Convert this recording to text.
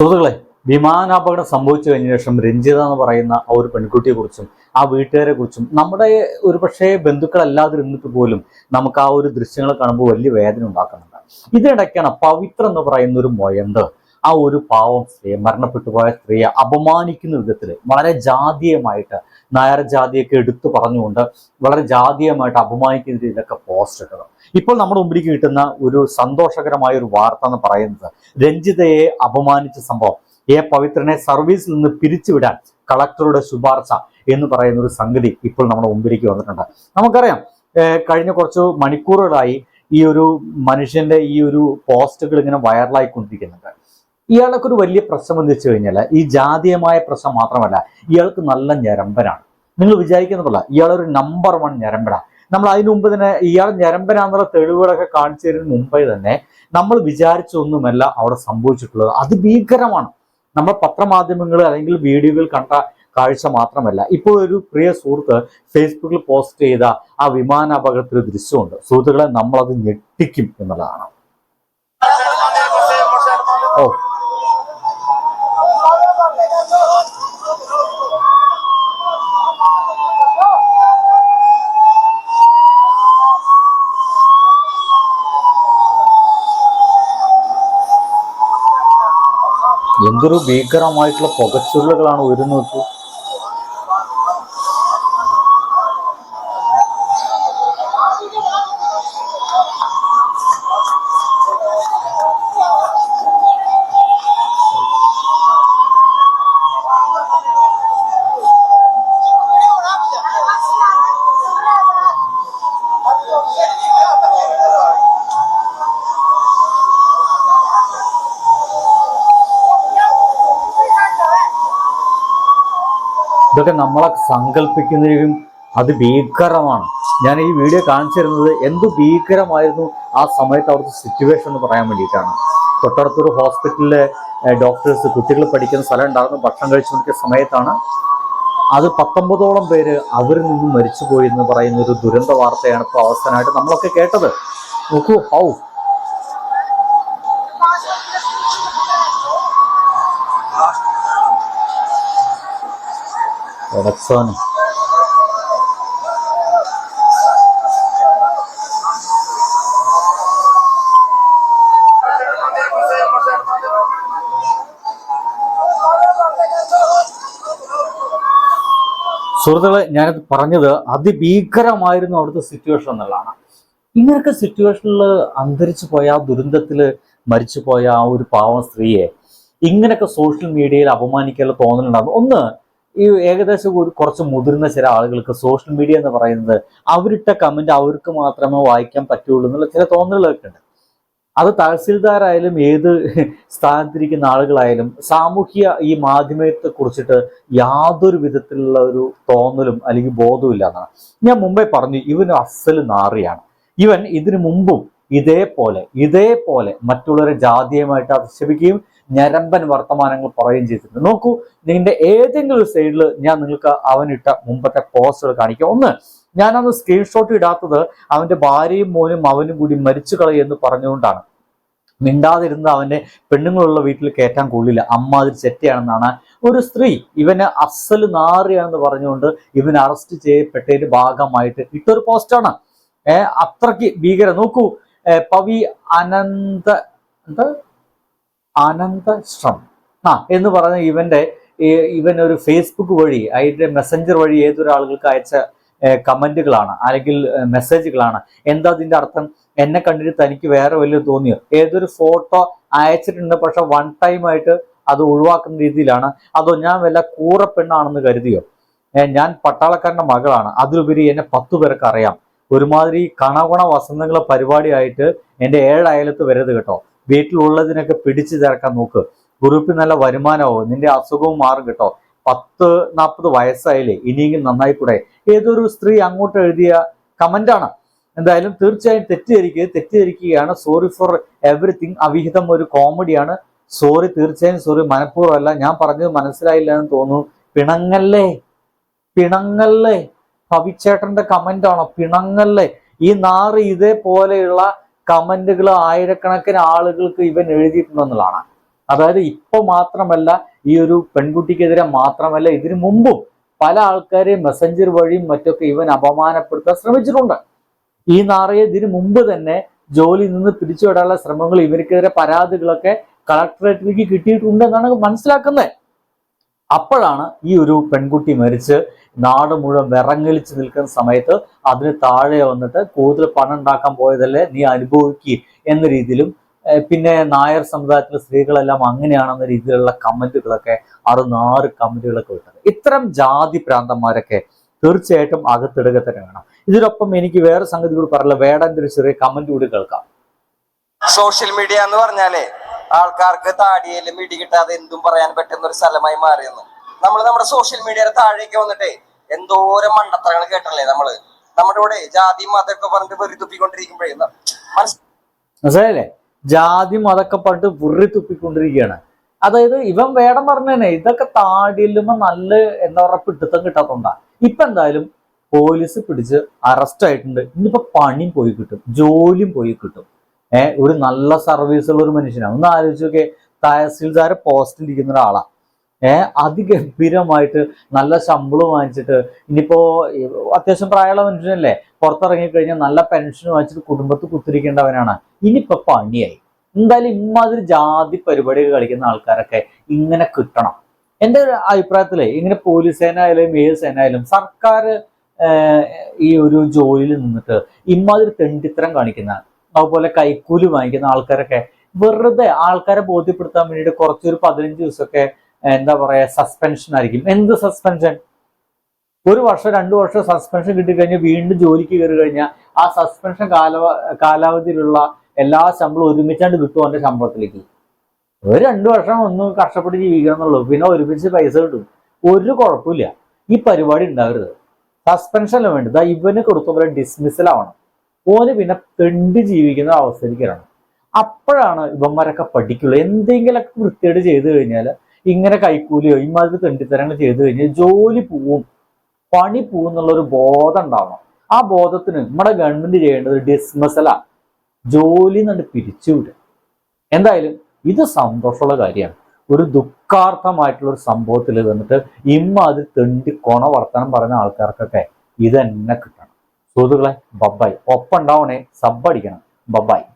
സുഹൃത്തുക്കളെ വിമാനാപകടം സംഭവിച്ചു കഴിഞ്ഞ ശേഷം രഞ്ജിത എന്ന് പറയുന്ന ആ ഒരു പെൺകുട്ടിയെ കുറിച്ചും ആ വീട്ടുകാരെ കുറിച്ചും നമ്മുടെ ഒരുപക്ഷെ ബന്ധുക്കളല്ലാതെ ഇരുന്നിട്ട് പോലും നമുക്ക് ആ ഒരു ദൃശ്യങ്ങൾ കാണുമ്പോൾ വലിയ വേദന ഉണ്ടാക്കുന്നുണ്ട്. ഇതിനിടയ്ക്കാണ് പവിത്ര എന്ന് പറയുന്ന ഒരു മൊയന്ത് ആ ഒരു പാവം സ്ത്രീയെ മരണപ്പെട്ടു പോയ സ്ത്രീയെ അപമാനിക്കുന്ന വിധത്തിൽ വളരെ ജാതീയമായിട്ട് നായർ ജാതിയൊക്കെ എടുത്തു പറഞ്ഞുകൊണ്ട് വളരെ ജാതീയമായിട്ട് അപമാനിക്കുന്ന രീതിയിലൊക്കെ പോസ്റ്റ് ഇട്ടത്. ഇപ്പോൾ നമ്മുടെ മുമ്പിലേക്ക് കിട്ടുന്ന ഒരു സന്തോഷകരമായ ഒരു വാർത്ത എന്ന് പറയുന്നത് രഞ്ജിതയെ അപമാനിച്ച സംഭവം. എ പവിത്രനെ സർവീസിൽ നിന്ന് പിരിച്ചുവിടാൻ കളക്ടറുടെ ശുപാർശ എന്ന് പറയുന്ന ഒരു സംഗതി ഇപ്പോൾ നമ്മുടെ മുമ്പിലേക്ക് വന്നിട്ടുണ്ട്. നമുക്കറിയാം കഴിഞ്ഞ കുറച്ച് മണിക്കൂറുകളായി ഈ ഒരു മനുഷ്യന്റെ ഈ ഒരു പോസ്റ്റുകൾ ഇങ്ങനെ വൈറലായിക്കൊണ്ടിരിക്കുന്നുണ്ട് ഇയാൾക്ക് ഒരു വലിയ പ്രശ്നം എന്ന് വെച്ച് കഴിഞ്ഞാൽ ഈ ജാതീയമായ പ്രശ്നം മാത്രമല്ല ഇയാൾക്ക് നല്ല ഞരമ്പനാണ്. നിങ്ങൾ വിചാരിക്കുന്നതല്ല ഇയാളൊരു നമ്പർ വൺ ഞരമ്പനാണ്. നമ്മൾ അതിനു മുമ്പ് തന്നെ ഇയാൾ ഞരമ്പനാന്നുള്ള തെളിവുകളൊക്കെ കാണിച്ചു തരുന്നതിന് മുമ്പേ തന്നെ നമ്മൾ വിചാരിച്ചൊന്നുമല്ല അവിടെ സംഭവിച്ചിട്ടുള്ളത്. അത് ഭീകരമാണ്. നമ്മൾ പത്രമാധ്യമങ്ങൾ അല്ലെങ്കിൽ വീഡിയോകൾ കണ്ട കാഴ്ച മാത്രമല്ല. ഇപ്പോൾ ഒരു പ്രിയ സുഹൃത്ത് ഫേസ്ബുക്കിൽ പോസ്റ്റ് ചെയ്ത ആ വിമാന അപകടത്തിൽ ദൃശ്യമുണ്ട്. സുഹൃത്തുക്കളെ നമ്മളത് ഞെട്ടിക്കും എന്നുള്ളതാണ്. എന്തൊരു ഭീകരമായിട്ടുള്ള പുകച്ചുരുളുകളാണ് ഉയർന്നു ഇതൊക്കെ നമ്മളെ സങ്കല്പിക്കുന്നതിലും അത് ഭീകരമാണ്. ഞാൻ ഈ വീഡിയോ കാണിച്ചു തരുന്നത് എന്ത് ഭീകരമായിരുന്നു ആ സമയത്ത് അവിടുത്തെ സിറ്റുവേഷൻ എന്ന് പറയാൻ വേണ്ടിയിട്ടാണ്. തൊട്ടടുത്തൊരു ഹോസ്പിറ്റലിലെ ഡോക്ടേഴ്സ് കുട്ടികൾ പഠിക്കുന്ന സ്ഥലം ഉണ്ടാകുന്ന ഭക്ഷണം കഴിച്ചുകൊണ്ടിരിക്കുന്ന സമയത്താണ് അത് പത്തൊമ്പതോളം പേര് അവരിൽ നിന്നും മരിച്ചുപോയി എന്ന് പറയുന്ന ഒരു ദുരന്ത വാർത്തയാണ് ഇപ്പോൾ അവസാനമായിട്ട് നമ്മളൊക്കെ കേട്ടത്. നോക്കൂ ഹൗ എടച്ചോനെ സുഹൃത്തുക്കളെ ഞാൻ പറഞ്ഞത് അതിഭീകരമായിരുന്നു അവിടുത്തെ സിറ്റുവേഷൻ എന്നുള്ളതാണ്. ഇങ്ങനൊക്കെ സിറ്റുവേഷനിൽ അന്തരിച്ചു പോയ ആ ദുരന്തത്തിൽ മരിച്ചു പോയ ആ ഒരു പാവം സ്ത്രീയെ ഇങ്ങനൊക്കെ സോഷ്യൽ മീഡിയയിൽ അപമാനിക്കാനുള്ള തോന്നലുണ്ടാകും. ഒന്ന് ഈ ഏകദേശം ഒരു കുറച്ച് മുതിർന്ന ചില ആളുകൾക്ക് സോഷ്യൽ മീഡിയ എന്ന് പറയുന്നത് അവരിട്ട കമന്റ് അവർക്ക് മാത്രമേ വായിക്കാൻ പറ്റുള്ളൂ എന്നുള്ള ചില തോന്നലുകളൊക്കെ ഉണ്ട്. അത് തഹസിൽദാരായാലും ഏത് സ്ഥാനത്തിരിക്കുന്ന ആളുകളായാലും സാമൂഹ്യ ഈ മാധ്യമത്തെ കുറിച്ചിട്ട് യാതൊരു വിധത്തിലുള്ള ഒരു തോന്നലും അല്ലെങ്കിൽ ബോധവും ഇല്ല എന്നാണ് ഞാൻ മുമ്പേ പറഞ്ഞു ഇവൻ അസൽ നാറിയാണ്. ഇവൻ ഇതിനു മുമ്പും ഇതേപോലെ ഇതേപോലെ മറ്റുള്ളവരെ ജാതീയമായിട്ട് അധിക്ഷേപിക്കുകയും ഞരമ്പൻ വർത്തമാനങ്ങൾ പറയുകയും ചെയ്തിട്ടുണ്ട്. നോക്കൂ നിന്റെ ഏതെങ്കിലും സൈഡിൽ ഞാൻ നിങ്ങൾക്ക് അവനിട്ട മുമ്പത്തെ പോസ്റ്റുകൾ കാണിക്കാം. ഒന്ന് ഞാനന്ന് സ്ക്രീൻഷോട്ട് ഇടാത്തത് അവന്റെ ഭാര്യയും മോനും അവനും കൂടി മരിച്ചു കളയെന്ന് പറഞ്ഞുകൊണ്ടാണ്. മിണ്ടാതിരുന്ന് അവന്റെ പെണ്ണുങ്ങളുള്ള വീട്ടിൽ കയറ്റാൻ കൊള്ളില്ല. അമ്മാതിരി ചെറ്റയാണെന്നാണ് ഒരു സ്ത്രീ ഇവനെ അസൽ നാറിയാണെന്ന് പറഞ്ഞുകൊണ്ട് ഇവൻ അറസ്റ്റ് ചെയ്യപ്പെട്ടതിന്റെ ഭാഗമായിട്ട് ഇട്ടൊരു പോസ്റ്റാണ് ഏർ അത്രയ്ക്ക് ഭീകര നോക്കൂ പവി അനന്ത എന്താ? അനന്ത ശ്രം ആ എന്ന് പറഞ്ഞ ഇവന്റെ ഇവൻ ഒരു ഫേസ്ബുക്ക് വഴി അതിന്റെ മെസ്സഞ്ചർ വഴി ഏതൊരാളുകൾക്ക് അയച്ച കമന്റുകളാണ് അല്ലെങ്കിൽ മെസ്സേജുകളാണ്. എന്താ അതിന്റെ അർത്ഥം? എന്നെ കണ്ടിട്ട് തനിക്ക് വേറെ വലിയ തോന്നിയോ? ഏതൊരു ഫോട്ടോ അയച്ചിട്ടുണ്ട് പക്ഷെ വൺ ടൈം ആയിട്ട് അത് ഒഴിവാക്കുന്ന രീതിയിലാണ്. അതോ ഞാൻ വല്ല കൂറ പെണ്ണാണെന്ന് കരുതിയോ? ഞാൻ പട്ടാളക്കാരന്റെ മകളാണ്. അതിലുപരി എന്നെ പത്തു പേർക്ക് അറിയാം. ഒരുമാതിരി കണകുണ വസന്തങ്ങളെ പരിപാടിയായിട്ട് എന്റെ ഏഴ് അയലത്ത് വരരുത് കേട്ടോ. വീട്ടിലുള്ളതിനൊക്കെ പിടിച്ചു ചേർക്കാൻ നോക്ക്. ഗ്രൂപ്പിൽ നല്ല വരുമാനമാവും. നിന്റെ അസുഖവും മാറും കേട്ടോ. പത്ത് നാൽപ്പത് വയസ്സായാലേ ഇനിയെങ്കിലും നന്നായി കൂടെ ഏതൊരു സ്ത്രീ അങ്ങോട്ട് എഴുതിയ കമന്റാണ് എന്തായാലും തീർച്ചയായും തെറ്റിദ്ധരിക്കുക. തെറ്റിദ്ധരിക്കുകയാണ്. സോറി ഫോർ എവറിത്തിങ് അവിഹിതം ഒരു കോമഡിയാണ് സോറി തീർച്ചയായും സോറി മനഃപൂർവമല്ല. ഞാൻ പറഞ്ഞത് മനസ്സിലായില്ല എന്ന് തോന്നുന്നു. പിണങ്ങല്ലേ? പിണങ്ങല്ലേ? കവിച്ചേട്ടന്റെ കമന്റ് ആണോ? പിണങ്ങല്ലേ? ഈ നാറ് ഇതേപോലെയുള്ള കമന്റുകൾ ആയിരക്കണക്കിന് ആളുകൾക്ക് ഇവൻ എഴുതിയിട്ടുണ്ടെന്നുള്ളതാണ് അതായത് ഇപ്പൊ മാത്രമല്ല ഈ ഒരു പെൺകുട്ടിക്കെതിരെ മാത്രമല്ല ഇതിനു മുമ്പും പല ആൾക്കാരെയും മെസ്സഞ്ചർ വഴിയും മറ്റൊക്കെ ഇവൻ അപമാനപ്പെടുത്താൻ ശ്രമിച്ചിട്ടുണ്ട്. ഈ നാറയെ ഇതിനു മുമ്പ് തന്നെ ജോലിയിൽ നിന്ന് പിരിച്ചുവിടാനുള്ള ശ്രമങ്ങൾ ഇവർക്കെതിരെ പരാതികളൊക്കെ കളക്ടറേറ്റിലേക്ക് കിട്ടിയിട്ടുണ്ട് എന്നാണ് മനസ്സിലാക്കുന്നത്. അപ്പോഴാണ് ഈ ഒരു പെൺകുട്ടി മരിച്ച് നാട് മുഴുവൻ വിറങ്ങലിച്ച് നിൽക്കുന്ന സമയത്ത് അതിന് താഴെ വന്നിട്ട് കൂടുതൽ പണം ഉണ്ടാക്കാൻ പോയതല്ലേ നീ അനുഭവിക്കുക എന്ന രീതിയിലും പിന്നെ നായർ സമുദായത്തിലെ സ്ത്രീകളെല്ലാം അങ്ങനെയാണെന്ന രീതിയിലുള്ള കമന്റുകളൊക്കെ ആറ് നാറ് കമന്റുകളൊക്കെ വിട്ടത്. ഇത്തരം ജാതി പ്രാന്തന്മാരൊക്കെ തീർച്ചയായിട്ടും അകത്തിടുക തന്നെ വേണം. ഇതിനൊപ്പം എനിക്ക് വേറെ സംഗതി കൂടി പറയില്ല വേടന്റെ ഒരു ചെറിയ കമന്റ് കൂടി കേൾക്കാം. സോഷ്യൽ മീഡിയ എന്ന് പറഞ്ഞാലേ ആൾക്കാർക്ക് താടിയിലും ഇടി കിട്ടാതെ എന്തും പറയാൻ പറ്റുന്ന ഒരു സ്ഥലമായി മാറിയെന്ന്. നമ്മൾ നമ്മുടെ സോഷ്യൽ മീഡിയയുടെ താഴേക്ക് വന്നിട്ടേ എന്തോരം മണ്ടത്തരങ്ങൾ കേട്ടല്ലേ നമ്മൾ? നമ്മുടെ ഇവിടെ ജാതി മതമൊക്കെ പറഞ്ഞിട്ട് വെറി തുപ്പിക്കൊണ്ടിരിക്കുമ്പോഴേ ജാതി മതൊക്കെ പറഞ്ഞിട്ട് വെറി തുപ്പിക്കൊണ്ടിരിക്കുകയാണ്. അതായത് ഇവൻ വേടം പറഞ്ഞേനെ ഇതൊക്കെ താടിയില്ലുമ്പോ നല്ല എന്താ പറയുക പിടുത്തം കിട്ടാത്തോണ്ടാ. ഇപ്പൊ എന്തായാലും പോലീസ് പിടിച്ച് അറസ്റ്റ് ആയിട്ടുണ്ട്. ഇനിയിപ്പോ പണിയും പോയി കിട്ടും ജോലിയും പോയി കിട്ടും. ഏഹ് ഒരു നല്ല സർവീസ് ഉള്ള ഒരു മനുഷ്യനാണ് ഒന്ന് ആലോചിച്ച് നോക്കേ തഹസീൽദാരെ പോസ്റ്റിൽ ഇരിക്കുന്ന ഒരാളാ. ഏഹ് അതിഗംഭീരമായിട്ട് നല്ല ശമ്പളം വാങ്ങിച്ചിട്ട് ഇനിയിപ്പോ അത്യാവശ്യം പ്രായമുള്ള മനുഷ്യനല്ലേ? പുറത്തിറങ്ങിക്കഴിഞ്ഞാൽ നല്ല പെൻഷൻ വാങ്ങിച്ചിട്ട് കുടുംബത്ത് കുത്തിരിക്കേണ്ടവനാണ്. ഇനിയിപ്പോ പണിയായി. എന്തായാലും ഇമ്മാതിരി ജാതി പരിപാടികൾ കളിക്കുന്ന ആൾക്കാരൊക്കെ ഇങ്ങനെ കിട്ടണം. എന്റെ ഒരു അഭിപ്രായത്തിൽ ഇങ്ങനെ പോലീസ് സേന ആയാലും ഏത് സേന ആയാലും സർക്കാർ ഈ ഒരു ജോലിയിൽ നിന്നിട്ട് ഇമ്മാതിരി തെണ്ടിത്തരം കാണിക്കുന്ന അതുപോലെ കൈക്കൂലി വാങ്ങിക്കുന്ന ആൾക്കാരൊക്കെ വെറുതെ ആൾക്കാരെ ബോധ്യപ്പെടുത്താൻ വേണ്ടിയിട്ട് കുറച്ചൊരു പതിനഞ്ച് ദിവസമൊക്കെ എന്താ പറയാ സസ്പെൻഷൻ ആയിരിക്കും. എന്ത് സസ്പെൻഷൻ ഒരു വർഷം രണ്ടു വർഷം സസ്പെൻഷൻ കിട്ടിക്കഴിഞ്ഞാൽ വീണ്ടും ജോലിക്ക് കയറി കഴിഞ്ഞാൽ ആ സസ്പെൻഷൻ കാലവ കാലാവധിയിലുള്ള എല്ലാ ശമ്പളവും ഒരുമിച്ചാണ്ട് കിട്ടും അവന്റെ ശമ്പളത്തിലേക്ക്. ഒരു രണ്ടു വർഷം ഒന്ന് കഷ്ടപ്പെട്ട് ജീവിക്കണം എന്നുള്ളൂ. പിന്നെ ഒരുമിച്ച് പൈസ കിട്ടും. ഒരു കുഴപ്പമില്ല. ഈ പരിപാടി ഉണ്ടാവരുത് സസ്പെൻഷനിൽ വേണ്ടി ദാ ഇവന് കൊടുത്ത പോലെ ഡിസ്മിസൽ ആവണം. ഓന് പിന്നെ തെണ്ടി ജീവിക്കുന്ന അവസ്ഥയിലേക്ക് അപ്പോഴാണ് ഇവന്മാരൊക്കെ പഠിക്കുള്ളൂ. എന്തെങ്കിലുമൊക്കെ വൃത്തിയായിട്ട് ചെയ്തു കഴിഞ്ഞാൽ ഇങ്ങനെ കൈക്കൂലിയോ? ഇമാതിരി തെണ്ടിത്തരങ്ങൾ ചെയ്തു കഴിഞ്ഞാൽ ജോലി പോവും. പണി പോവും എന്നുള്ള ഒരു ബോധം ഉണ്ടാവണം. ആ ബോധത്തിന് നമ്മുടെ ഗവൺമെന്റ് ചെയ്യേണ്ടത് ഡിസ്മസലാ ജോലി നിന്നിട്ട് പിരിച്ചുവിടുക എന്തായാലും ഇത് സന്തോഷമുള്ള കാര്യമാണ്. ഒരു ദുഃഖാർത്ഥമായിട്ടുള്ള ഒരു സംഭവത്തിൽ വന്നിട്ട് ഇമ്മ അത് തെണ്ടി കൊണ വർത്തനം പറയുന്ന ആൾക്കാർക്കൊക്കെ ഇതെന്നെ തന്നെ കിട്ടണം. സുഹൃത്തുക്കളെ ബബ്ബായി. ഒപ്പം ഉണ്ടാവണേ സബ് അടിക്കണം ബബ്ബായി.